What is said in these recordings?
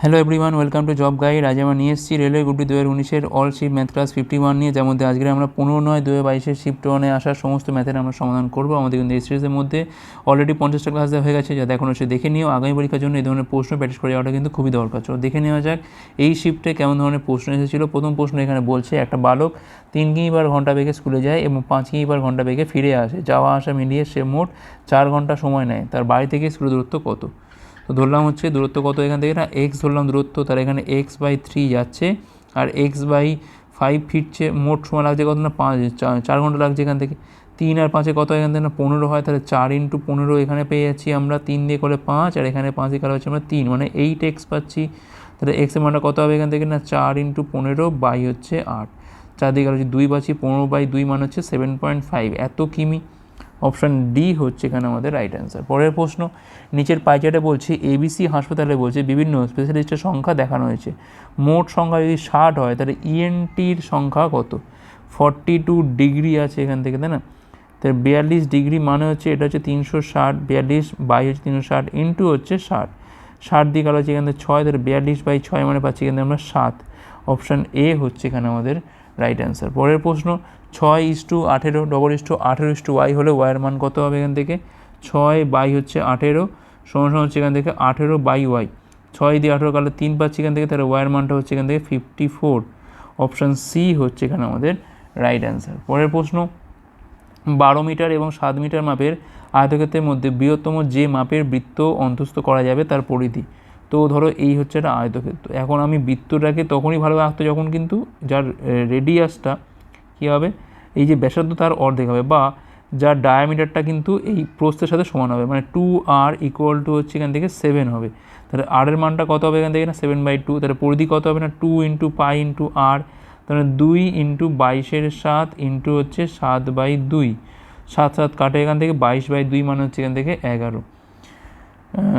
Hello everyone welcome to job guide আজ আমরা নিয়ে এসেছি রেলওয়ে গ্রুপটি দু হাজার উনিশের all shift math class fifty one নিয়ে, যার মধ্যে আজকে আমরা পনেরো নয় দু হাজার বাইশের শিফট ওয়ানে আসা সমস্ত ম্যাথের আমরা সমাধান করব আমাদের কিন্তু এই সিরিজের মধ্যে। অলরেডি পঞ্চাশটা ক্লাস হয়ে গেছে যাতে এখন হচ্ছে দেখে নিও। আগামী পরীক্ষার জন্য এই ধরনের প্রশ্ন প্র্যাকটিস করে যাওয়াটা কিন্তু খুবই দরকার। চলো দেখে নেওয়া যাক, এই শিফটে কেমন ধরনের প্রশ্ন এসেছিল? প্রথম প্রশ্ন এখানে বলছে, একটা বালক তিন কিমি বার ঘণ্টা বেগে স্কুলে যায় এবং পাঁচ কিমি বার ঘণ্টা বেগে ফিরে আসে। যাওয়া আসা মিলিয়ে সে মোট চার ঘণ্টা সময় নেয়। তার বাড়ি থেকে স্কুলের দূরত্ব কত? তো ধরলাম হচ্ছে দূরত্ব কত এখান থেকে না? এক্স ধরলাম দূরত্ব তার এখানে এক্স বাই থ্রি যাচ্ছে। আর এক্স বাই ফাইভ ফিটছে মোট সময় লাগছে কত না? পাঁচ চার ঘণ্টা লাগছে এখান থেকে। তিন আর পাঁচে কত এখান থেকে না? পনেরো হয়, তাহলে চার ইন্টু পনেরো এখানে পেয়ে যাচ্ছি আমরা তিন দিয়ে করে পাঁচ, আর এখানে পাঁচে কালো হচ্ছে আমরা তিন মানে এইট এক্স পাচ্ছি। তাহলে এক্সের মানটা কত হবে এখান থেকে না? চার ইন্টু পনেরো বাই হচ্ছে আট। চার দিকে হচ্ছে দুই পাচ্ছি, পনেরো বাই দুই মানে হচ্ছে সেভেন পয়েন্ট ফাইভ এত কিমি। অপশান ডি হচ্ছে এখানে আমাদের রাইট অ্যান্সার পরের প্রশ্ন, নিচের পাইচার্টে বলছে এবিসি হাসপাতালে বলছে, বিভিন্ন স্পেশালিস্টের সংখ্যা দেখানো হয়েছে। মোট সংখ্যা যদি ষাট হয়, তাহলে ইএনটির সংখ্যা কত? ফর্টি টু ডিগ্রি আছে এখান থেকে, তাই না? তাহলে বিয়াল্লিশ ডিগ্রি মানে হচ্ছে, এটা হচ্ছে তিনশো ষাট, বিয়াল্লিশ বাই হচ্ছে তিনশো ষাট ইন্টু হচ্ছে ষাট। ষাট দিকে আলো হচ্ছে এখান থেকে ছয়, তাহলে বিয়াল্লিশ বাই ছয় মানে পাচ্ছি এখান থেকে আমরা সাত। অপশান এ হচ্ছে এখানে আমাদের রাইট অ্যান্সার পরের প্রশ্ন, ছয় ইস টু আঠেরো ডবল ইস টু আঠেরো ইস টু ওয়াই হলে ওয়াইয়ের মান কত হবে এখান থেকে? ছয় বাই হচ্ছে আঠেরো, সমান সমান হচ্ছে এখান থেকে আঠেরো বাই ওয়াই ছয় দিয়ে আঠেরো কালে তিন পাচ্ছি এখান থেকে, তাহলে ওয়াইয়ের মানটা হচ্ছে এখান থেকে ফিফটি ফোর অপশান সি হচ্ছে এখানে আমাদের রাইট অ্যান্সার পরের প্রশ্ন, বারো মিটার এবং সাত মিটার মাপের আয়তক্ষেত্রের মধ্যে বৃহত্তম যে মাপের বৃত্ত অন্তস্থ করা যাবে তার পরিধি? তো ধরো এই হচ্ছে একটা আয়তক্ষেত্র। এখন আমি বৃত্তটাকে তখনই ভালোভাবে আঁকতে যখন কিন্তু যার রেডিয়াসটা কী হবে? এই যে ব্যাসার্ধ তার অর্ধেক হবে বা যার ডায়ামিটারটা কিন্তু এই প্রস্থের সাথে সমান হবে। মানে টু আর ইকুয়াল টু হচ্ছে এখান থেকে সেভেন হবে। তাহলে আর এর মানটা কত হবে এখান থেকে না? সেভেন বাই টু তাহলে পরিধি কত হবে না? টু ইন্টু পাই ইন্টু আর তাহলে দুই ইন্টু বাইশের সাত ইন্টু হচ্ছে সাত বাই দুই। সাত সাত কাটে এখান থেকে, বাইশ বাই দুই মানে হচ্ছে এখান থেকে এগারো।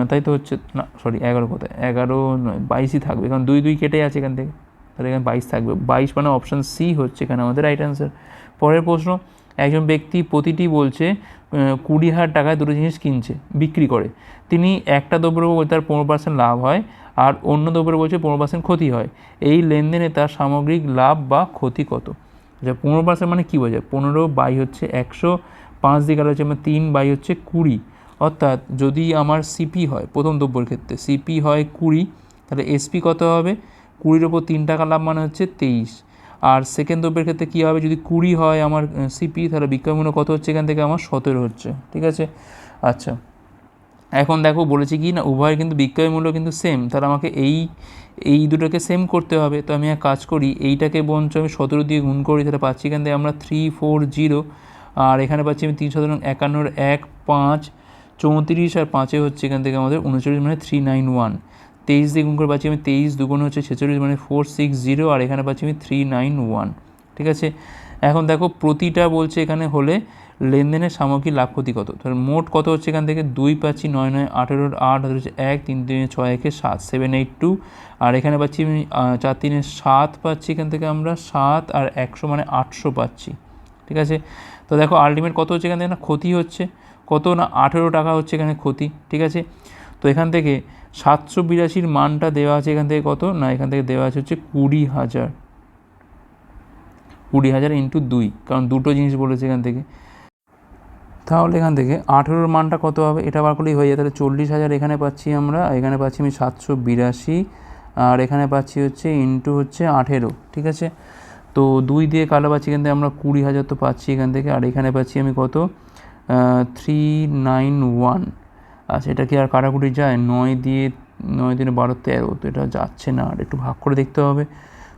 তাই তো হচ্ছে, না সরি এগারো কোথায়? এগারো নয়, বাইশই থাকবে, কারণ দুই দুই কেটে আছে এখান থেকে। তাহলে এখানে বাইশ থাকবে। বাইশ মানে অপশান সি হচ্ছে এখানে আমাদের রাইট অ্যান্সার পরের প্রশ্ন, একজন ব্যক্তি প্রতিটি বলছে কুড়ি হাজার টাকায় দুটো জিনিস কিনছে, বিক্রি করে। তিনি একটা দ্রব্যের উপর তার পনেরো পার্সেন্ট লাভ হয়, আর অন্য দ্রব্যের বলছে পনেরো পার্সেন্ট ক্ষতি হয়। এই লেনদেনে তার সামগ্রিক লাভ বা ক্ষতি কত? আচ্ছা পনেরো পার্সেন্ট মানে কী বোঝায়? পনেরো বাই হচ্ছে একশো, পাঁচ দিকে হচ্ছে মানে তিন বাই হচ্ছে কুড়ি। অর্থাৎ যদি আমার সিপি হয়, প্রথম দ্রব্যের ক্ষেত্রে সিপি হয় কুড়ি, তাহলে এসপি কত হবে? কুড়ির ওপর তিন টাকা লাভ মানে হচ্ছে তেইশ। আর সেকেন্ড দ্রব্যের ক্ষেত্রে কী হবে? যদি কুড়ি হয় আমার সিপি তাহলে বিক্রয় মূল্য কত হচ্ছে এখান থেকে? আমার সতেরো হচ্ছে, ঠিক আছে? আচ্ছা এখন দেখো বলেছি কি না, উভয়ের কিন্তু বিক্রয় মূল্য কিন্তু সেম তাহলে আমাকে এই এই দুটোকে সেম করতে হবে। তো আমি এক কাজ করি, এইটাকে বঞ্চ আমি সতেরো দিয়ে গুণ করি, তাহলে পাচ্ছি এখান থেকে আমরা থ্রি ফোর জিরো আর এখানে পাচ্ছি আমি তিন সাধারণ একান্নর এক, পাঁচ চৌত্রিশ আর পাঁচে হচ্ছে এখান থেকে আমাদের উনচল্লিশ মানে থ্রি নাইন ওয়ান তেইশ দিয়ে গুণ করে পাচ্ছি আমি তেইশ, দুগুণ হচ্ছে ছেচল্লিশ মানে ফোর সিক্স জিরো আর এখানে পাচ্ছি আমি থ্রি নাইন ওয়ান ঠিক আছে? এখন দেখো প্রতিটা বলছে এখানে হলে লেনদেনের সামগ্রিক লাভ ক্ষতি কত? তাহলে মোট কত হচ্ছে এখান থেকে? দুই পাচ্ছি নয় নয় আঠেরোর আট হচ্ছে এক, তিন তিনে ছয় একে সাত সেভেন এইট টু আর এখানে পাচ্ছি আমি চার তিনে সাত পাচ্ছি এখান থেকে আমরা সাত আর একশো মানে আটশো পাচ্ছি। ঠিক আছে? তো দেখো আলটিমেট কত হচ্ছে এখান থেকে? না, ক্ষতি হচ্ছে। কত না আঠেরো টাকা হচ্ছে এখানে ক্ষতি, ঠিক আছে? তো এখান থেকে সাতশো বিরাশির মানটা দেওয়া আছে এখান থেকে কত? না, এখান থেকে দেওয়া আছে হচ্ছে কুড়ি হাজার। কুড়ি হাজার ইন্টু দুই, কারণ দুটো জিনিস বলেছে এখান থেকে। তাহলে এখান থেকে আঠেরোর মানটা কত হবে? এটা বার করলেই হয়ে যায়। তাহলে চল্লিশ হাজার এখানে পাচ্ছি আমরা, এখানে পাচ্ছি আমি সাতশো বিরাশি, আর এখানে পাচ্ছি হচ্ছে ইন্টু হচ্ছে আঠেরো, ঠিক আছে? তো দুই দিয়ে কালো পাচ্ছি এখান থেকে আমরা কুড়ি হাজার তো পাচ্ছি এখান থেকে, আর এখানে পাচ্ছি আমি কত? থ্রি নাইন ওয়ান আচ্ছা এটা কি আর কাটাকুটি যায়? নয় দিয়ে, নয় দিনে বারো, তেরো। তো এটা যাচ্ছে না, আর একটু ভাগ করে দেখতে হবে।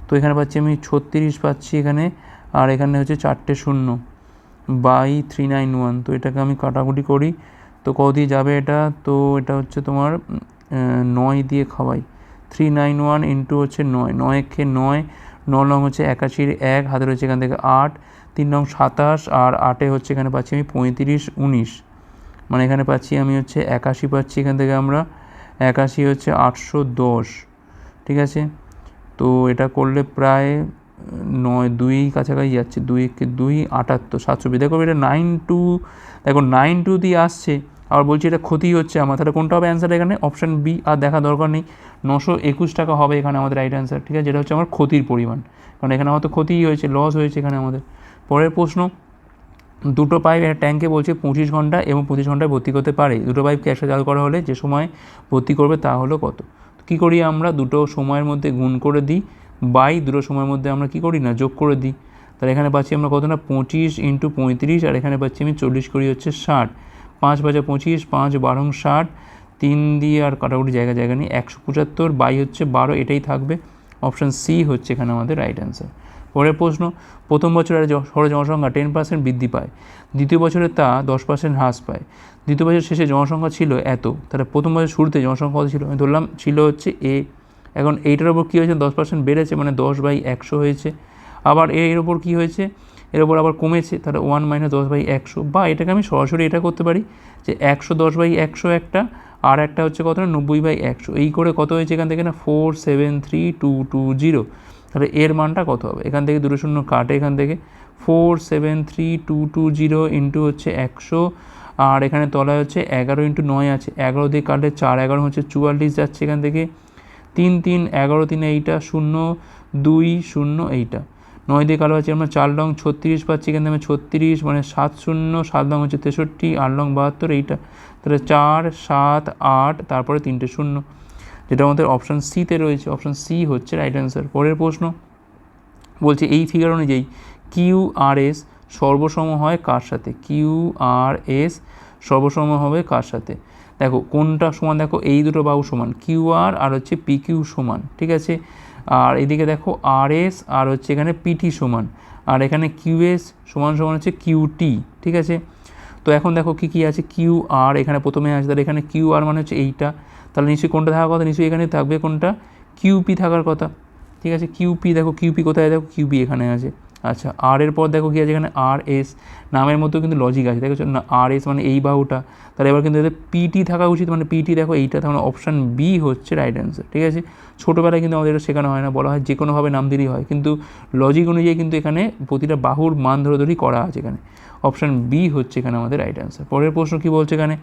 তো এখানে পাচ্ছি আমি ছত্রিশ, পাচ্ছি এখানে, আর এখানে হচ্ছে চারটে শূন্য। বাই থ্রি নাইন ওয়ান তো এটাকে আমি কাটাকুটি করি। তো কত দিয়ে যাবে এটা? তো এটা হচ্ছে তোমার নয় দিয়ে খাওয়াই। থ্রি নাইন ওয়ান ইন্টু হচ্ছে নয়। নয় খেয়ে নয় ন নং হচ্ছে একাশির এক হাতের হচ্ছে এখান থেকে আট, তিন নং সাতাশ, আর আটে হচ্ছে এখানে পাচ্ছি আমি পঁয়ত্রিশ, উনিশ। মানে এখানে পাচ্ছি আমি হচ্ছে একাশি পাচ্ছি এখান থেকে আমরা। একাশি হচ্ছে আটশো দশ। ঠিক আছে? তো এটা করলে প্রায় নয়, দুই কাছাকাছি যাচ্ছে। দুই দুই, আটাত্তর সাতশো দেখো এটা নাইন টু দেখো নাইন টু দিয়ে আসছে। আবার বলছি এটা ক্ষতি হচ্ছে আমার। তাহলে কোনটা হবে অ্যান্সার এখানে? অপশান বি আর দেখা দরকার নেই। নশো একুশ টাকা হবে এখানে আমাদের রাইট অ্যান্সার ঠিক আছে? যেটা হচ্ছে আমার ক্ষতির পরিমাণ। কারণ এখানে আমার তো ক্ষতিই হয়েছে লস হয়েছে এখানে আমাদের। পরের প্রশ্ন, দুটো পাইপ একটা ট্যাঙ্কে বলছে পঁচিশ ঘণ্টা এবং পঁচিশ ঘন্টায় ভর্তি করতে পারে। দুটো পাইপ ক্যাশে চালু করা হলে যে সময় ভর্তি করবে তা হলো কত? কী করি আমরা? দুটো সময়ের মধ্যে গুণ করে দিই। বাই, দুটো সময়ের মধ্যে আমরা কী করি না? যোগ করে দিই। তাহলে এখানে পাচ্ছি আমরা কত না? পঁচিশ ইন্টু পঁয়ত্রিশ, আর এখানে পাচ্ছি আমি চল্লিশ করি হচ্ছে ষাট। পাঁচ বাজা পঁচিশ, পাঁচ বারো ষাট, তিন দিয়ে আর কাটাকুটি জায়গা জায়গা নেই, একশো পঁচাত্তর, বাই হচ্ছে বারো, এটাই থাকবে। অপশান সি হচ্ছে এখানে আমাদের রাইট অ্যান্সার পরের প্রশ্ন, প্রথম বছরে শহরে জনসংখ্যা টেন পার্সেন্ট বৃদ্ধি পায়। দ্বিতীয় বছরে তা দশ পার্সেন্ট হ্রাস পায়। দ্বিতীয় বছর শেষে জনসংখ্যা ছিল এত। তাহলে প্রথম বছর শুরুতে জনসংখ্যা কত ছিল? আমি ধরলাম ছিল হচ্ছে এ। এখন এইটার ওপর কী হয়েছে? দশ পার্সেন্ট বেড়েছে মানে দশ বাই একশো হয়েছে। আবার এর ওপর কী হয়েছে? এর ওপর আবার কমেছে, তাহলে ওয়ান মাইনাস দশ বাই একশো। বা এটাকে আমি সরাসরি এটা করতে পারি যে একশো দশ বাই একশো একটা, আর একটা হচ্ছে কত না নব্বই বাই একশো। এই করে কত হয়েছে এখান থেকে না? Four seven three two two zero তাহলে এর মানটা কত হবে? এখান থেকে দুটো শূন্য কাটে এখান থেকে। Four seven three two two zero into হচ্ছে একশো, আর এখানে তলায় হচ্ছে এগারো ইন্টু নয় আছে। এগারো দিয়ে কাটলে চার, এগারো হচ্ছে চুয়াল্লিশ যাচ্ছে এখান থেকে। তিন তিন, এগারো, তিন, এইটা, শূন্য, দুই, শূন্য, এইটা। নয় দিয়ে কালো আছে আমরা চার লং ছত্রিশ পাচ্ছি, এখান থেকে ছত্রিশ মানে সাত শূন্য, সাত লং হচ্ছে তেষট্টি, আট লং বাহাত্তর, এইটা। তাহলে চার, সাত, আট, তারপরে তিনটে শূন্য। যেটা আমাদের অপশান সিতে রয়েছে অপশান সি হচ্ছে রাইট অ্যান্সার পরের প্রশ্ন, বলছে এই ফিগার অনুযায়ী কিউ আর এস সর্বসম হয় কার সাথে? কিউ আর এস সর্বসম হবে কার সাথে? দেখো, কোনটা সমান? দেখো, এই দুটো বাহু সমান। কিউ আর আর হচ্ছে পি কিউ সমান, ঠিক আছে? আর এদিকে দেখো আর এস আর হচ্ছে এখানে পিটি সমান। আর এখানে কিউ এস সমান সমান হচ্ছে কিউ টি ঠিক আছে? তো এখন দেখো কী কী আছে? কিউ আর এখানে প্রথমে আছে, তাহলে এখানে কিউ আর মানে হচ্ছে এইটা। তাহলে নিশ্চয়ই কোনটা থাকার কথা? নিশ্চয়ই এখানে থাকবে কোনটা? কিউপি থাকার কথা, ঠিক আছে? কিউপি দেখো কিউপি কোথায়? দেখো কিউপি এখানে আছে। আচ্ছা আর এর পর দেখো কী আছে এখানে আর এস নামের মতো কিন্তু লজিক আছে দেখো না আর এস মানে এই বাহুটা। তাহলে এবার কিন্তু এদের পিটি থাকা উচিত মানে পিটি দেখো এইটা তার মানে অপশান বি হচ্ছে রাইট অ্যান্সার ঠিক আছে? ছোটোবেলায় কিন্তু আমাদের এটা শেখানো হয় না, বলা হয় যে কোনোভাবে নাম দিলেই হয়, কিন্তু লজিক অনুযায়ী কিন্তু এখানে প্রতিটা বাহুর মান ধরে ধরেই করা আছে এখানে। অপশান বি হচ্ছে এখানে আমাদের রাইট অ্যান্সার পরের প্রশ্ন কী বলছে এখানে?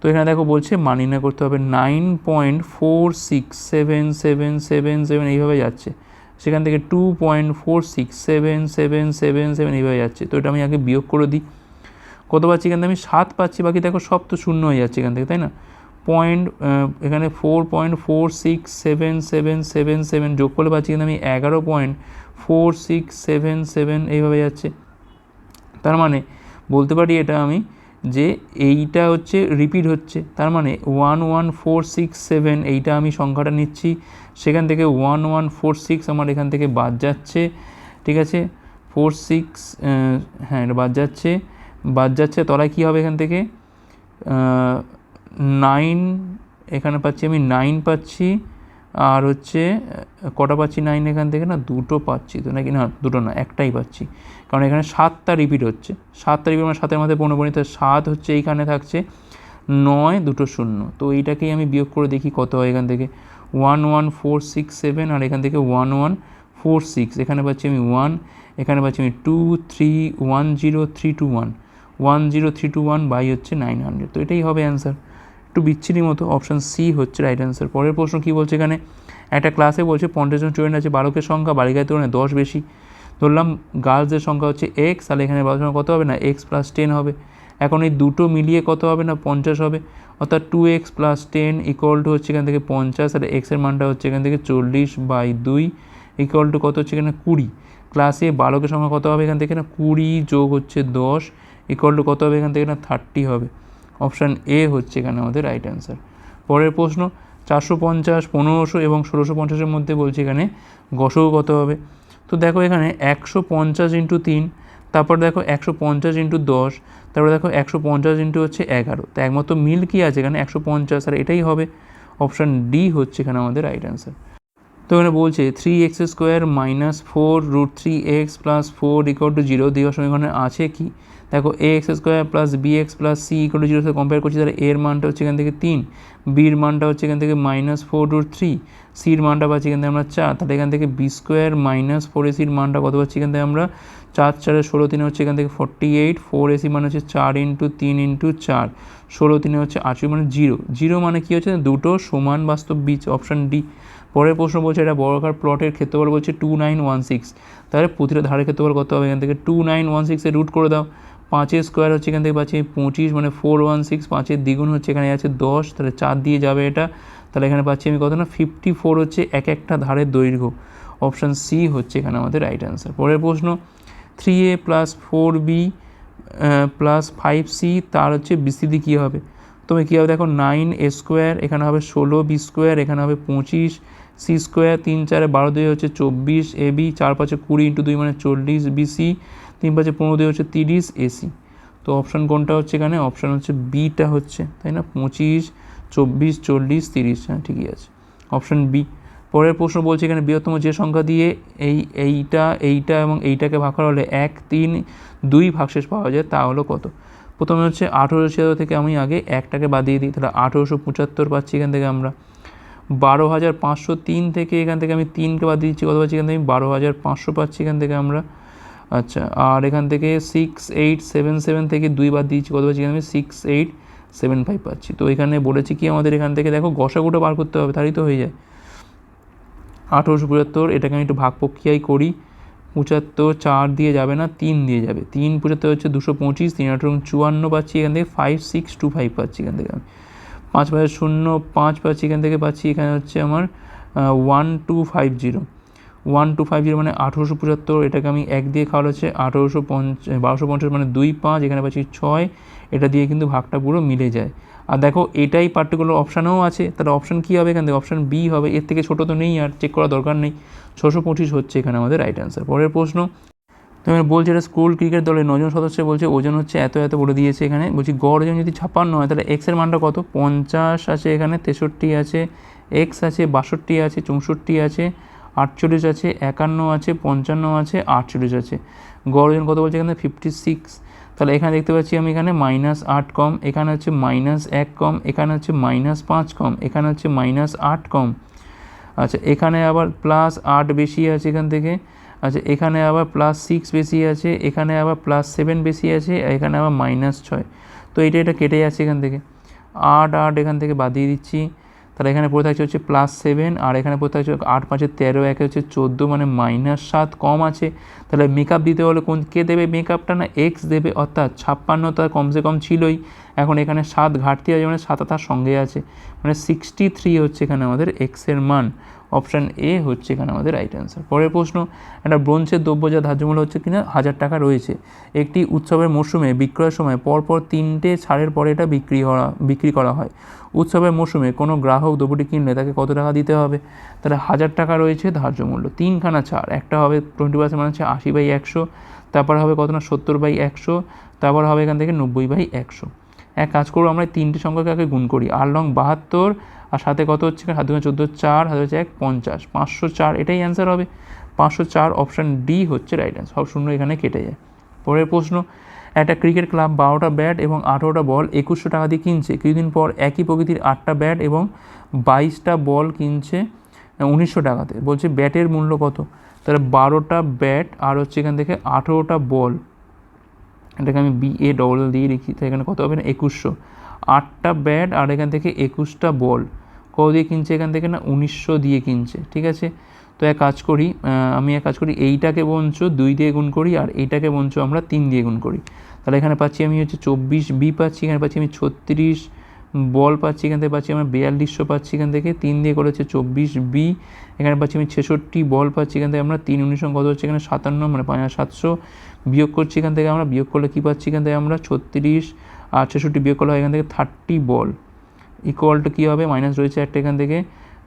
তো এখানে দেখো বলছে, মান নির্ণয় করতে হবে nine point four six seven seven seven seven এইভাবে যাচ্ছে। সেখান থেকে two point four six seven seven seven seven এইভাবে যাচ্ছে। তো এটা আমি আগে বিয়োগ করে দিই। কত পাচ্ছি এখান থেকে? আমি সাত পাচ্ছি, বাকি দেখো সব তো শূন্য হয়ে যাচ্ছে এখান থেকে, তাই না? পয়েন্ট এখানে four point four six seven seven seven seven যোগ করলে পাচ্ছি কিন্তু আমি এগারো point four six seven seven এইভাবে যাচ্ছে। তার মানে বলতে পারি এটা আমি যে এইটা হচ্ছে রিপিট হচ্ছে, তার মানে one one four six seven এইটা আমি সংখ্যাটা নিচ্ছি, সেখান থেকে ওয়ান ওয়ান ফোর সিক্স আমার এখান থেকে বাদ যাচ্ছে, ঠিক আছে? ফোর সিক্স হ্যাঁ এটা বাদ যাচ্ছে বাদ যাচ্ছে তলায় কী হবে এখান থেকে? নাইন এখানে পাচ্ছি আমি নাইন পাচ্ছি আর হচ্ছে কটা পাচ্ছি? নাইন এখান থেকে না দুটো পাচ্ছি। তো নাকি না, দুটো না, একটাই পাচ্ছি। কারণ এখানে সাতটা রিপিট হচ্ছে। সাতটা রিপিট মানে সাতের মধ্যে পনেরো পরিণত সাত হচ্ছে এইখানে থাকছে নয়, দুটো শূন্য। তো এইটাকেই আমি বিয়োগ করে দেখি কত হয় এখান থেকে। One one four six seven আর এখান থেকে ওয়ান ওয়ান ফোর সিক্স এখানে পাচ্ছি আমি ওয়ান এখানে পাচ্ছি আমি two three one zero three two one one zero three two one by হচ্ছে নাইন হান্ড্রেড তো এটাই হবে অ্যান্সার একটু বিচ্ছিরি মতো অপশান সি হচ্ছে রাইট অ্যান্সার পরের প্রশ্ন কী বলছে এখানে? একটা ক্লাসে বলছে পঞ্চাশ জন স্টুডেন্ট আছে, বালকের সংখ্যা বালিকায় তুলনায় দশ বেশি। ধরলাম গার্লসদের সংখ্যা হচ্ছে এক্স তাহলে এখানে বালকের সংখ্যা কত হবে না? এক্স প্লাস টেন হবে। এখন এই দুটো মিলিয়ে কত হবে না? পঞ্চাশ হবে। অর্থাৎ two x plus ten equal to হচ্ছে এখান থেকে পঞ্চাশ আর এক্সের মানটা হচ্ছে এখান থেকে চল্লিশ বাই দুই ইকুয়াল টু কত হচ্ছে এখানে? কুড়ি। ক্লাসে বালকের সংখ্যা কত হবে এখান থেকে না? কুড়ি যোগ হচ্ছে দশ ইকুয়াল টু কত হবে এখান থেকে না? থার্টি হবে। অপশান এ হচ্ছে এখানে আমাদের রাইট অ্যান্সার পরের প্রশ্ন, চারশো পঞ্চাশ, পনেরোশো এবং ষোলোশো পঞ্চাশের মধ্যে বলছে এখানে গসও কত হবে? তো দেখো এখানে একশো পঞ্চাশ ইন্টু তিন, তারপর দেখো একশো পঞ্চাশ ইন্টু দশ, তারপর দেখো একশো পঞ্চাশ ইন্টু হচ্ছে এগারো। তো একমাত্র মিল কী আছে এখানে? একশো পঞ্চাশ, আর এটাই হবে। অপশান ডি হচ্ছে এখানে আমাদের রাইট অ্যান্সার তো এখানে বলছে three x square minus four root three x plus four equal to zero দেওয়ার সমীকরণে আছে কি? দেখো a x square plus b x plus c equal to জিরোর সাথে কম্পেয়ার করছি, তাহলে এর মানটা হচ্ছে এখান থেকে তিন বির মানটা হচ্ছে এখান থেকে মাইনাস ফোর রুট থ্রি সির মানটা পাচ্ছি এখান থেকে আমরা চার, তাহলে এখান থেকে বি স্কোয়ার মাইনাস ফোর এসির মানটা কত পাচ্ছি এখান থেকে আমরা চার, চারে ষোলো তিনে হচ্ছে এখান থেকে ফর্টি এইট ফোর এসি মানে হচ্ছে চার ইন্টু তিন ইন্টু চার, ষোলো তিনে হচ্ছে আশি মানে জিরো জিরো মানে কী হচ্ছে দুটো সমান বাস্তব বীজ অপশান ডি পরের প্রশ্ন বলছে এটা বর্গাকার প্লটের ক্ষেত্রফল বলছে টু নাইন ওয়ান সিক্স তাহলে প্রতিটা ধারের ক্ষেত্রফল কত হবে এখান থেকে টু নাইন ওয়ান সিক্সের রুট করে দাও পাঁচের স্কোয়ার হচ্ছে এখান থেকে পাচ্ছি পঁচিশ মানে ফোর ওয়ান সিক্স পাঁচের দ্বিগুণ হচ্ছে এখানে আছে দশ, তাহলে চার দিয়ে যাবে এটা। তাহলে এখানে পাচ্ছি আমি কত না? ফিফটি ফোর হচ্ছে এক একটা ধারের দৈর্ঘ্য। অপশান সি হচ্ছে এখানে আমাদের রাইট অ্যান্সার পরের প্রশ্ন three a plus four b plus five c তার হচ্ছে বিস্তৃতি কী হবে? তুমি কী হবে? দেখো নাইন এ স্কোয়ার এখানে হবে ষোলো বি স্কোয়ার এখানে হবে পঁচিশ সি স্কোয়ার তিন চারে বারো দুই হচ্ছে চব্বিশ এ বি চার পাঁচে কুড়ি ইন্টু দুই মানে চল্লিশ বিসি তিন পাঁচে পনেরো দুই হচ্ছে তিরিশ এসি তো অপশান কোনটা হচ্ছে এখানে? অপশান হচ্ছে বিটা হচ্ছে, তাই না? পঁচিশ, চব্বিশ, চল্লিশ, তিরিশ হ্যাঁ ঠিকই আছে। অপশান বি পরের প্রশ্ন বলছে এখানে বৃহত্তম যে সংখ্যা দিয়ে এই এইটা এইটা এবং এইটাকে ভাগ করা হলে এক, তিন, দুই ভাগশেষ পাওয়া যায়, তা হলো কত? প্রথমে হচ্ছে আঠেরোশো ছিয়াত্তর থেকে আমি আগে একটাকে বাদ দিয়ে দিই, তাহলে আঠেরোশো পঁচাত্তর পাচ্ছি এখান থেকে আমরা। বারো হাজার পাঁচশো তিন থেকে এখান থেকে আমি তিনকে বাদ দিচ্ছি, কত পাচ্ছি এখান থেকে? আমি বারো হাজার পাঁচশো পাচ্ছি এখান থেকে আমরা। আচ্ছা আর এখান থেকে সিক্স এইট সেভেন সেভেন থেকে দুই বাদ দিচ্ছি কত পাচ্ছি আমি সিক্স এইট সেভেন ফাইভ পাচ্ছি। তো এখানে বলেছি কি আমাদের এখান থেকে দেখো, গসাগুটো বার করতে হবে তারই তো হয়ে যায়। আঠেরোশো পঁচাত্তর, এটাকে আমি একটু ভাগ প্রক্রিয়ায় করি। পঁচাত্তর চার দিয়ে যাবে না, তিন দিয়ে যাবে। তিন পঁচাত্তর হচ্ছে দুশো পঁচিশ, তিন আঠেরো চুয়ান্ন পাচ্ছি এখান থেকে ফাইভ সিক্স টু ফাইভ পাচ্ছি এখান থেকে আমি। পাঁচ পাঁচ শূন্য, পাঁচ পাচ্ছি এখান থেকে পাচ্ছি, এখানে হচ্ছে আমার one two five zero one two five zero মানে আঠেরোশো পঁচাত্তর, এটাকে আমি এক দিয়ে খাওয়া হচ্ছে আঠেরোশো পঞ্চাশ বারোশো পঞ্চাশ মানে দুই পাঁচ, এখানে পাচ্ছি ছয়, এটা দিয়ে কিন্তু ভাগটা পুরো মিলে যায়। আর দেখো, এটাই পার্টিকুলার অপশানেও আছে, তাহলে অপশান কী হবে এখান থেকে? অপশান বি হবে, এর থেকে ছোটো তো নেই আর চেক করার দরকার নেই। ছশো পঁচিশ হচ্ছে এখানে আমাদের রাইট অ্যান্সার পরের প্রশ্ন তো এবার বলছে এটা স্কুল ক্রিকেট দলের নজন সদস্য, বলছে ওজন হচ্ছে এত এত বলে দিয়েছে এখানে। বলছি গড় ওজন যদি ছাপ্পান্ন হয়, তাহলে এক্সের মানটা কত? পঞ্চাশ আছে এখানে, তেষট্টি আছে এক্স আছে, বাষট্টি আছে, চৌষট্টি আছে আটচল্লিশ আছে, একান্ন আছে, পঞ্চান্ন আছে, আটচল্লিশ আছে। গড় ওজন কত বলছে এখানে? ফিফটি সিক্স তাহলে এখানে দেখতে পাচ্ছি আমি এখানে মাইনাস আট কম, এখানে হচ্ছে মাইনাস এক কম, এখানে হচ্ছে মাইনাস পাঁচ কম, এখানে হচ্ছে মাইনাস আট কম। আচ্ছা এখানে আবার প্লাস আট বেশি আছে এখান থেকে। আচ্ছা এখানে আবার প্লাস সিক্স বেশি আছে, এখানে আবার প্লাস সেভেন বেশি আছে, এখানে আবার মাইনাস ছয়। তো এটা এটা কেটে যাচ্ছে এখান থেকে। আট আট এখান থেকে বাদ দিয়ে দিচ্ছি। তাহলে এখানে পড়ে থাকছে হচ্ছে প্লাস সেভেন আর এখানে পড়ে থাকছে আট পাঁচের তেরো, একে হচ্ছে চোদ্দ মানে মাইনাস সাত, কম আছে। তাহলে মেকআপ দিতে হলে কোন, কে দেবে মেকআপটা না এক্স দেবে? অর্থাৎ ছাপ্পান্ন তার কমসে কম ছিলই। এখন এখানে সাত ঘাটতি আছে মানে সাত তার সঙ্গে আছে। মানে সিক্সটি থ্রি হচ্ছে এখানে আমাদের এক্সের মান। অপশান এ হচ্ছে এখানে আমাদের রাইট অ্যান্সার পরের প্রশ্ন, একটা ব্রোঞ্জের দ্রব্য যা ধার্যমূল্য হচ্ছে কিনা? হাজার টাকা রয়েছে। একটি উৎসবের মরশুমে বিক্রয়ের সময় পরপর তিনটে ছাড়ের পরে এটা বিক্রি করা বিক্রি করা হয়। উৎসবের মরশুমে কোনো গ্রাহক দ্রব্যটি কিনলে তাকে কত টাকা দিতে হবে? তাহলে হাজার টাকা রয়েছে ধার্য মূল্য তিনখানা ছাড়, একটা হবে টোয়েন্টি পার্সেন্ট মানে হচ্ছে আশি বাই একশো, তারপর হবে কত না, সত্তর বাই একশো, তারপর হবে এখান থেকে নব্বই বাই একশো। এক কাজ করব আমরা তিনটে সংখ্যাকে আগে গুণ করি। আর লং বাহাত্তর আর সাথে কত হচ্ছে হাত দুগুণে চোদ্দ, চার হাতে হচ্ছে এক, পঞ্চাশ। পাঁচশো চার, এটাই অ্যান্সার হবে। পাঁচশো চার অপশান ডি হচ্ছে রাইট অ্যান্সার সব শূন্য এখানে কেটে যায়। পরের প্রশ্ন, একটা ক্রিকেট ক্লাব বারোটা ব্যাট এবং আঠেরোটা বল একুশশো টাকা দিয়ে কিনছে। কিছুদিন পর একই প্রকৃতির আটটা ব্যাট এবং বাইশটা বল কিনছে উনিশশো টাকাতে। বলছে ব্যাটের মূল্য কত? তাহলে বারোটা ব্যাট আর হচ্ছে এখান থেকে আঠেরোটা বল এটাকে আমি বি এ ডবল দিয়ে লিখি। তো এখানে কত হবে না? একুশশো। আটটা ব্যাট আর এখান থেকে একুশটা বল কত দিয়ে কিনছে এখান থেকে না? উনিশশো দিয়ে কিনছে, ঠিক আছে? তো এক কাজ করি আমি এক কাজ করি, এইটাকে বঞ্চ, দুই দিয়ে গুণ করি, আর এইটাকে বঞ্চো আমরা তিন দিয়ে গুণ করি। তাহলে এখানে পাচ্ছি আমি হচ্ছে চব্বিশ বি পাচ্ছি, এখানে পাচ্ছি আমি ছত্রিশ বল পাচ্ছি, এখান থেকে পাচ্ছি আমরা বিয়াল্লিশশো পাচ্ছি, এখান থেকে তিন দিয়ে করে হচ্ছে চব্বিশ বি, এখানে পাচ্ছি আমি ছেষট্টি বল পাচ্ছি, এখান থেকে আমরা তিন উনিশ কত হচ্ছে এখানে? সাতান্ন মানে পাঁচ সাতশো বিয়োগ করছি, এখান থেকে আমরা বিয়োগ করলে কী পাচ্ছি? এখান থেকে আমরা ছত্রিশ আর ছেষট্টি বিয়োগ করলে হয় এখান থেকে থার্টি বল। ইকুয়াল টু কী হবে? মাইনাস রয়েছে একটা এখান থেকে।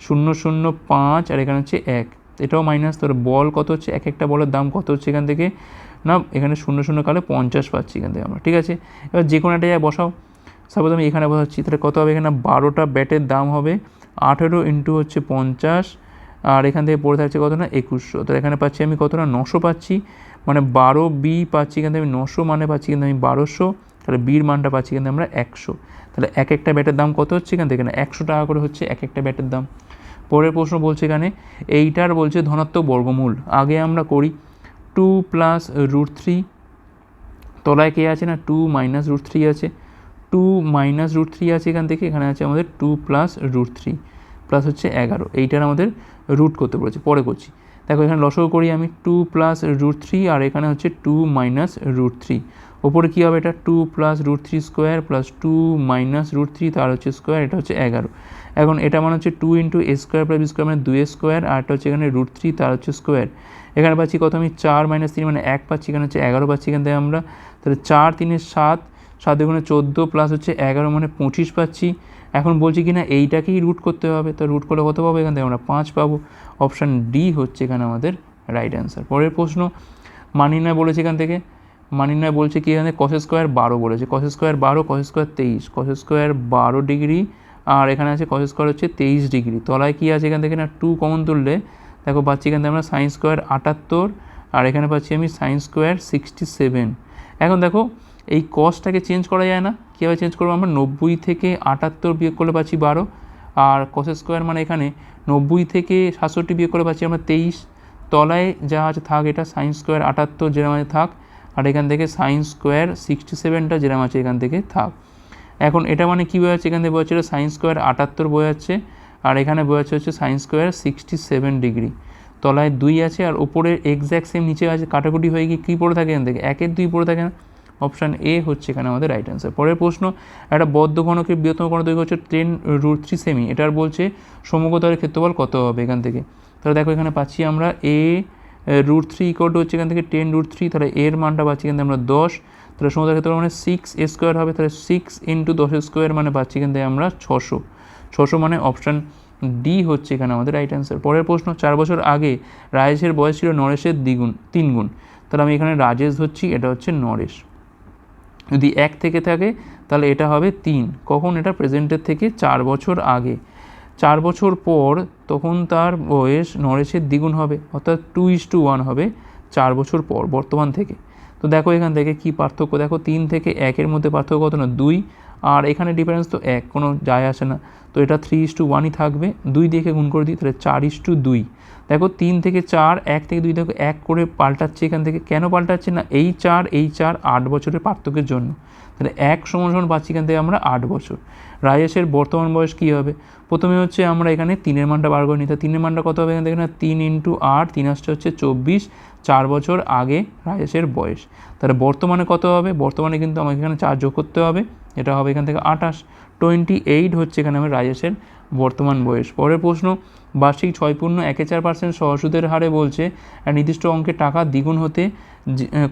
শূন্য শূন্য, পাঁচ, আর এখানে হচ্ছে এক। এটাও মাইনাস তোর বল কত হচ্ছে? এক একটা বলের দাম কত হচ্ছে এখান থেকে? না, এখানে শূন্য শূন্য কালে পঞ্চাশ পাচ্ছি এখান থেকে আমরা, ঠিক আছে? এবার যে কোনো একটা জায়গায় বসাও। সাপোজ আমি এখানে বসাচ্ছি, তাহলে কত হবে এখানে? বারোটা ব্যাটের দাম হবে আঠেরো ইন্টু হচ্ছে পঞ্চাশ, আর এখান থেকে পড়ে থাকছে কত না একুশশো। তো এখানে পাচ্ছি আমি কত না নশো পাচ্ছি। মানে বারো বি পাচ্ছি থেকে আমি নশো মানে পাচ্ছি কিন্তু আমি বারোশো, তাহলে বির মানটা পাচ্ছি কিন্তু আমরা একশো। তাহলে এক একটা ব্যাটের দাম কত হচ্ছে এখান থেকে? না একশো টাকা করে হচ্ছে এক একটা ব্যাটের দাম। পরের প্রশ্ন বলছে এখানে, এইটার বলছে ধনাত্মক বর্গমূল। আগে আমরা করি টু প্লাস রুট থ্রি তলায় কে আছে না? টু মাইনাস রুট থ্রি আছে। টু মাইনাস রুট থ্রি আছে এখান থেকে। এখানে আছে আমাদের two plus root three plus হচ্ছে এগারো। এইটার আমাদের রুট করতে বলেছে। পরে করছি। দেখো, এখানে লসও করি আমি টু প্লাস রুট থ্রি আর এখানে হচ্ছে টু মাইনাস রুট থ্রি ওপরে কী হবে এটা? Two plus root three square plus two minus root three তার হচ্ছে স্কোয়ার এটা হচ্ছে এগারো। এখন এটা মানে হচ্ছে two into a square plus b square মানে দুই স্কোয়ার আর এটা হচ্ছে এখানে রুট থ্রি তার হচ্ছে স্কোয়ার এখানে পাচ্ছি কত আমি? চার মাইনাস তিন মানে এক পাচ্ছি, এখানে হচ্ছে এগারো পাচ্ছি এখান থেকে আমরা। তাহলে চার তিনের সাত সাত দুগুণে চোদ্দ প্লাস হচ্ছে এগারো মানে পঁচিশ পাচ্ছি। এখন বলছি কি না, এইটাকেই রুট করতে হবে। তো রুট করলে কত পাবো এখান থেকে? আমরা পাঁচ পাবো। অপশান ডি হচ্ছে এখানে আমাদের রাইট অ্যান্সার পরের প্রশ্ন মানি নয় বলেছে এখান থেকে। মানি নয় বলছে কি এখানে? কস স্কোয়ার বারো বলেছে। কস স্কোয়ার বারো কস স্কোয়ার তেইশ। কস স্কোয়ার বারো ডিগ্রি আর এখানে আছে কস স্কোয়ার হচ্ছে তেইশ ডিগ্রি তলায় কি আছে এখান থেকে না? টু কমন তুললে, দেখো পাচ্ছি এখান থেকে আমরা সাইন স্কোয়ার আটাত্তর, আর এখানে পাচ্ছি আমি সাইন স্কোয়ার সিক্সটি সেভেন এখন দেখো, এই কসটাকে চেঞ্জ করা যায় না। কীভাবে চেঞ্জ করব আমরা? নব্বই থেকে আটাত্তর বিয়োগ করলে পাচ্ছি বারো। আর কস স্কোয়ার মানে এখানে নব্বই থেকে সাতষট্টি বিয়োগ করে পাচ্ছি আমরা তেইশ। তলায় যা আছে থাক, এটা সাইন স্কোয়ার আটাত্তর যেরকম আছে থাক। আর এখান থেকে সাইন স্কোয়ার সিক্সটি সেভেনটা যেরকম আছে এখান থেকে থাক। এখন এটা মানে কী বোঝাচ্ছে? এখান থেকে বোঝাচ্ছে সাইন স্কোয়ার আটাত্তর বোঝাচ্ছে। আর এখানে বোঝাচ্ছে হচ্ছে sine square sixty seven degree তলায় দুই আছে আর উপরে এক্স্যাক্ট সেম নিচে আছে, কাটাকুটি হয়ে গিয়ে কী পড়ে থাকে এখান থেকে? একের দুই পড়ে থাকে না। অপশান এ হচ্ছে এখানে আমাদের রাইট অ্যান্সার পরের প্রশ্ন, একটা বদ্ধ ঘনকের বৃহত্তম ঘন দৈর্ঘ্য হচ্ছে টেন রুট থ্রি সেমি এটার বলছে সমগ্রতলের ক্ষেত্রফল কত হবে এখান থেকে? তাহলে দেখো এখানে পাচ্ছি আমরা এ রুট থ্রি ইকোয়াল হচ্ছে এখান থেকে টেন রুট থ্রি তাহলে এর মানটা পাচ্ছি এখান থেকে আমরা দশ, তাহলে সমুদ্রের ক্ষেত্রে মানে সিক্স স্কোয়ার হবে, তাহলে সিক্স ইন্টু দশ স্কোয়ার মানে পাচ্ছি এখান থেকে আমরা ছশো। ছশো মানে অপশান ডি হচ্ছে এখানে আমাদের রাইট অ্যান্সার পরের প্রশ্ন, চার বছর আগে রাজেশের বয়স ছিল নরেশের দ্বিগুণ, তিনগুণ, তাহলে আমি এখানে রাজেশ ধরছি, এটা হচ্ছে নরেশ। যদি এক থেকে থাকে, তাহলে এটা হবে তিন। কখন? এটা প্রেজেন্টের থেকে চার বছর আগে। চার বছর পর তখন তার বয়স নরেশের দ্বিগুণ হবে, অর্থাৎ টু ইস টু ওয়ান হবে চার বছর পর, বর্তমান থেকে। তো দেখো এখান থেকে কি পার্থক্য? দেখো তিন থেকে একের মধ্যে পার্থক্য কত না? দুই। আর এখানে ডিফারেন্স তো এক, কোনো যায় আসে না। তো এটা থ্রি ইস টু ওয়ানই থাকবে। দুই দেখে গুণ করে দিই, তাহলে চার ইস টু দুই। দেখো তিন থেকে চার, এক থেকে দুই দেখো এক করে পাল্টাচ্ছে এখান থেকে। কেন পাল্টাচ্ছে না? এই চার এই চার আট বছরের পার্থক্যের জন্য। তাহলে এক সমান সমান পাচ্ছি এখান থেকে আমরা আট বছর। রাজেশের বর্তমান বয়স কী হবে? প্রথমে হচ্ছে আমরা এখানে তিনের মানটা বার করে নিই। তা তিনের মানটা কত হবে এখান থেকে না? তিন ইন্টু আট, তিন আসছে হচ্ছে চব্বিশ। চার বছর আগে রাজেশের বয়স। তাহলে বর্তমানে কত হবে? বর্তমানে কিন্তু আমাকে এখানে চার যোগ করতে হবে। এটা হবে এখান থেকে আঠাশ। টোয়েন্টি এইট হচ্ছে এখানে আমার রাজেশের বর্তমান বয়স। পরের প্রশ্ন, বার্ষিক ছয় পূর্ণ একে চার পার্সেন্ট সহসুদের হারে বলছে নির্দিষ্ট অঙ্কের টাকা দ্বিগুণ হতে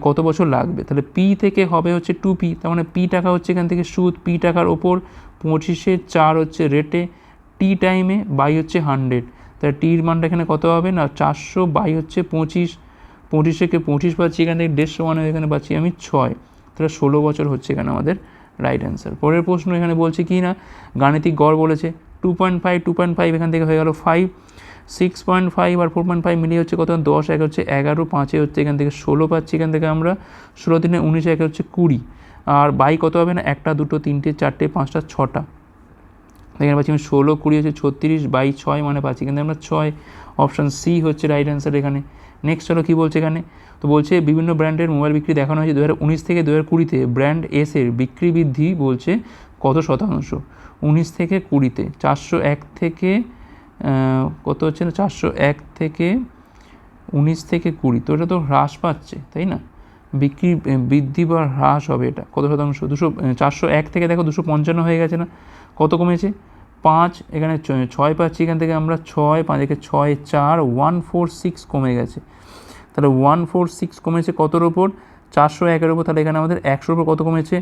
কত বছর লাগবে? তাহলে পি থেকে হবে হচ্ছে টু পি, তার মানে পি টাকা হচ্ছে এখান থেকে সুদ, পি টাকার ওপর পঁচিশে চার হচ্ছে রেটে টি টাইমে বাই হচ্ছে হান্ড্রেড তাহলে টির মানটা এখানে কত হবে? না, চারশো বাই হচ্ছে পঁচিশ। পঁচিশে পঁচিশ পাচ্ছি, এখান থেকে দেড়শো মানে এখানে পাচ্ছি আমি ছয়। তাহলে ষোলো বছর হচ্ছে এখানে আমাদের রাইট অ্যান্সার পরের প্রশ্ন এখানে বলছে কি না? গাণিতিক গড় বলেছে two point five two point five এখান থেকে হয়ে গেল ফাইভ সিক্স পয়েন্ট ফাইভ আর ফোর পয়েন্ট ফাইভ মিলিয়ে হচ্ছে কত? দশ, এক হচ্ছে এগারো, পাঁচে হচ্ছে এখান থেকে ষোলো পাচ্ছি, এখান থেকে আমরা ষোলো দিনে উনিশে, একে হচ্ছে কুড়ি। আর বাই কত হবে না? একটা, দুটো, তিনটে, চারটে, পাঁচটা, ছটা। এখানে পাচ্ছি আমি ষোলো, কুড়ি হচ্ছে ছত্রিশ, বাই ছয় মানে পাচ্ছি। কিন্তু আমরা ছয় অপশান সি হচ্ছে রাইট অ্যান্সার এখানে। নেক্সট হলো কী বলছে এখানে? তো বলছে, বিভিন্ন ব্র্যান্ডের মোবাইল বিক্রি দেখানো হয়েছে দু হাজার উনিশ থেকে দু হাজার কুড়িতে। ব্র্যান্ড এসের বিক্রি বৃদ্ধি বলছে কত শতাংশ? উনিশ থেকে কুড়িতে। চারশো এক থেকে কত হচ্ছে না? চারশো এক থেকে উনিশ থেকে কুড়ি। তো এটা তো হ্রাস পাচ্ছে, তাই না? বিক্রি বৃদ্ধি বা হ্রাস হবে এটা। কত শতাংশ? দুশো চারশো এক থেকে দেখো দুশো পঞ্চান্ন হয়ে গেছে না? কত কমেছে? পাঁচ, এখানে ছয় পাচ্ছি এখান থেকে আমরা ছয়, পাঁচ একে ছয়, চার ওয়ান ফোর সিক্স কমে গেছে। তাহলে ওয়ান ফোর সিক্স কমেছে কতর ওপর চারশো একের ওপর তাহলে এখানে আমাদের একশোর ওপর কত কমেছে?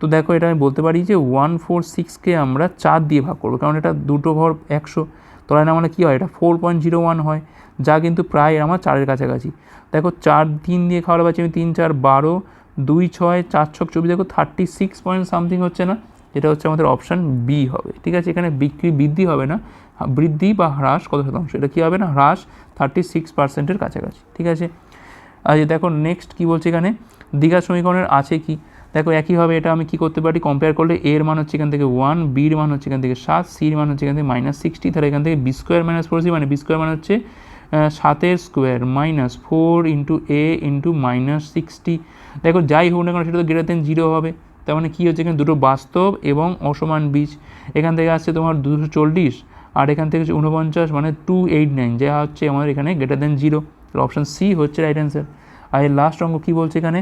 তো দেখো এটা আমি বলতে পারি যে ওয়ান ফোর সিক্সকে আমরা চার দিয়ে ভাগ করব, কারণ এটা দুটো ঘর একশো। তলায় না মানে কী হয়? এটা ফোর পয়েন্ট জিরো ওয়ান হয়, যা কিন্তু প্রায় আমার চারের কাছাকাছি। দেখো চার, তিন দিয়ে খাওয়া পাচ্ছি আমি তিন, চার, বারো, দুই, ছয়, চার, ছক, চব্বিশ, দেখো থার্টি সিক্স পয়েন্ট সামথিং হচ্ছে না? যেটা হচ্ছে আমাদের অপশান বি হবে, ঠিক আছে? এখানে বিক্রি বৃদ্ধি হবে না, বৃদ্ধি বা হ্রাস কত শতাংশ? এটা কী হবে না? হ্রাস থার্টি সিক্স পার্সেন্টের কাছাকাছি, ঠিক আছে? আর দেখো নেক্সট কী বলছে এখানে? দীঘা সমীকরণের আছে কি? দেখো একইভাবে এটা আমি কী করতে পারি? কম্পেয়ার করলে এর মান হচ্ছে এখান থেকে ওয়ান বির মান হচ্ছে এখান থেকে সাত সির মান হচ্ছে এখান থেকে মাইনাস সিক্সটি তাহলে এখান থেকে b square minus four c মানে বি স্কোয়ার মানে হচ্ছে সাতের square minus four into a into minus sixty দেখো, যাই হোক না কেন, সেটা তো গ্রেটার দেন জিরো হবে। তার মানে কী হচ্ছে এখানে দুটো বাস্তব এবং অসমান বীজ। এখান থেকে আসছে তোমার দুশো চল্লিশ, আর এখান থেকে হচ্ছে উনপঞ্চাশ মানে টু এইট নাইন যা হচ্ছে আমাদের এখানে greater than zero option C হচ্ছে রাইট অ্যান্সার আর এর লাস্ট অঙ্ক কী বলছে এখানে?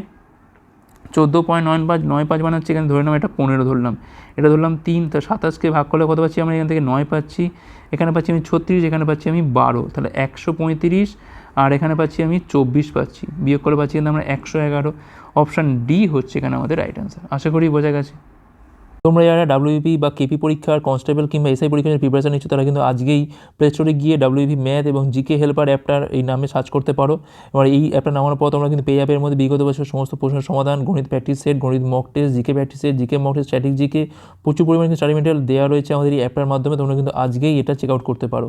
চোদ্দ পয়েন্ট নয় পাঁচ নয় পাঁচ মানে হচ্ছে এখানে ধরে নাম এটা পনেরো ধরলাম। এটা ধরলাম তিন, তো সাতাশকে ভাগ করলে কত পাচ্ছি আমরা এখান থেকে নয় পাচ্ছি। এখানে পাচ্ছি আমি ছত্রিশ, এখানে পাচ্ছি আমি বারো। তাহলে একশো পঁয়ত্রিশ আর এখানে পাচ্ছি আমি চব্বিশ পাচ্ছি। বিয়োগ করে পাচ্ছি কিন্তু আমরা একশো এগারো। অপশান ডি হচ্ছে এখানে আমাদের রাইট অ্যান্সার আশা করি বোঝা গেছে। তোমরা যারা ডাব্লিউপি বা কেপি পরীক্ষার কনস্টেবল কিংবা এসআই পরীক্ষার প্রিপারেশন নিচ্ছ, তারা কিন্তু আজকেই প্লে স্টোরে গিয়ে ডাব্লিউপি ম্যাথ এবং জিকে হেল্পার অ্যাপটার এই নামে সার্চ করতে পারো। এবার এই অ্যাপটা নামানোর পর তোমরা কিন্তু পে অ্যাপের মধ্যে বিগত বছর সমস্ত প্রশ্নের সমাধান, গণিত প্র্যাকটিস সেট গণিত mock test GK practice set GK mock test static GK প্রচুর পরিমাণে স্টাডি মেটেরিয়াল দেওয়া রয়েছে আমাদের এই অ্যাপটার মাধ্যমে। তোমরা কিন্তু আজকেই এটা চেক আউট করতে পারো।